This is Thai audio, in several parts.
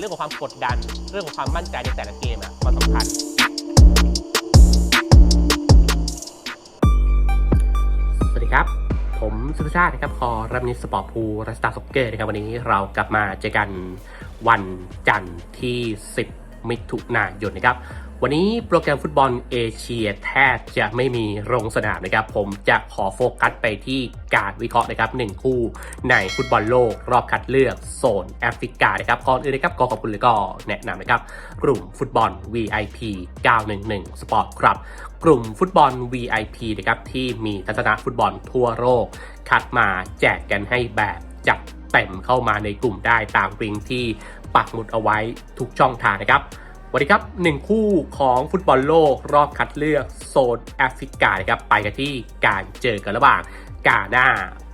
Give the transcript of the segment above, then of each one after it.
เรื่องของความกดดัน เรื่องของความมั่นใจในแต่ละเกมอะมันสำคัญสวัสดีครับ ผมสุภาชาตินะครับคอรับนิสสปอร์ตพูรัสตาซ็อกเกอร์นะครับวันนี้เรากลับมาเจอกันวันจันทร์ที่ 10 มิถุนายนนะครับ วันนี้โปรแกรมฟุตบอลเอเชียแทบจะไม่มีลงสนามนะครับ ผมจะขอโฟกัสไปที่การวิเคราะห์นะครับหนึ่งคู่ในฟุตบอลโลก รอบคัดเลือกโซนแอฟริกานะครับก่อนอื่นนะครับก็ขอบคุณเลยก็แนะนำนะครับกลุ่มฟุตบอล VIP 911 Sport ครับกลุ่มฟุตบอล VIP นะครับที่มีทัศนะฟุตบอลทั่วโลกคัดมาแจกกันให้แบบจัดเต็มเข้ามาในกลุ่มได้ตามลิงก์ที่ปักหมุดเอาไว้ทุกช่องทางนะครับ วันนี้ครับหนึ่งคู่ของฟุตบอลโลกรอบคัดเลือกโซนแอฟริกานะครับไปกันที่การเจอกันระหว่างกาหน้า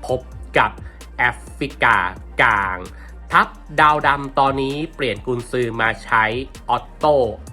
พบกับแอฟริกากลาง ทัพดาวดำตอนนี้เปลี่ยนกุนซือมาใช้ออตโต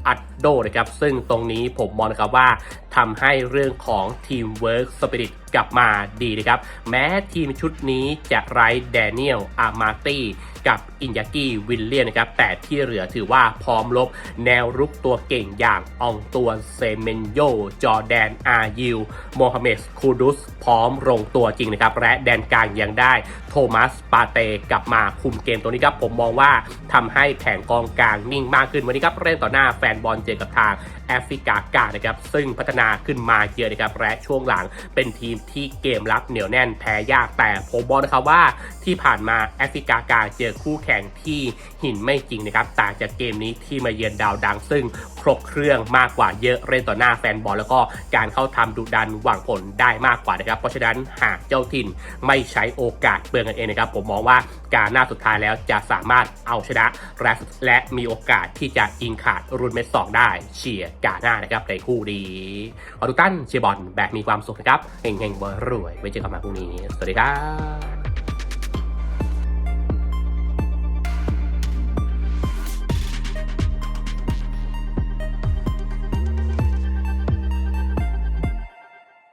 อัดโดนะครับ ซึ่งตรงนี้ผมมองนะครับว่าทำให้เรื่องของทีมเวิร์กสปิริตกลับมาดีนะครับ แม้ทีมชุดนี้จะไร้แดเนียลอามาตี้กับอินยากิวิลเลียนนะครับ แต่ที่เหลือถือว่าพร้อมลบแนวรุกตัวเก่งอย่างอองตัวเซเมนโย จอแดนอายิวโมฮัมเหม็ดคูดุส พร้อมลงตัวจริงนะครับ และแดนกลางยังได้โทมัสปาเตกลับมาคุมเกมตัวนี้ครับ ผมมองว่าทำให้แผงกองกลางนิ่งมากขึ้นวันนี้ครับเล่นต่อหน้าแฟนบอลเจอกับทางแอฟริกากานะครับซึ่งพัฒนาขึ้นมาเยอะนะครับและช่วงหลังเป็นทีมที่เกมรับเหนียวแน่นแพ้ยากแต่ผมบอกนะครับว่าที่ผ่านมาแอฟริกากาเจอคู่แข่งที่หินไม่จริงนะครับต่างจากเกมนี้ที่มาเยือนดาวดัง ซึ่งครบเครื่องมากกว่าเยอะเล่นต่อหน้าแฟนบอลแล้วก็การเข้าทำดุดันหวังผลได้มากกว่านะครับ เพราะฉะนั้นหากเจ้าถิ่นไม่ใช้โอกาสเปลืองกันเองนะครับ ผมมองว่าการหน้าสุดท้ายแล้วจะสามารถเอาชนะและและมีโอกาสที่จะยิงขาดรุนเมดสองได้เชียร์กาหน้านะครับในคู่ดีขอทุกท่านเชียร์บอลแบบมีความสุขนะครับเฮงเฮงๆบรวยไว้เจอกันมาพรุ่งนี้ สวัสดีครับ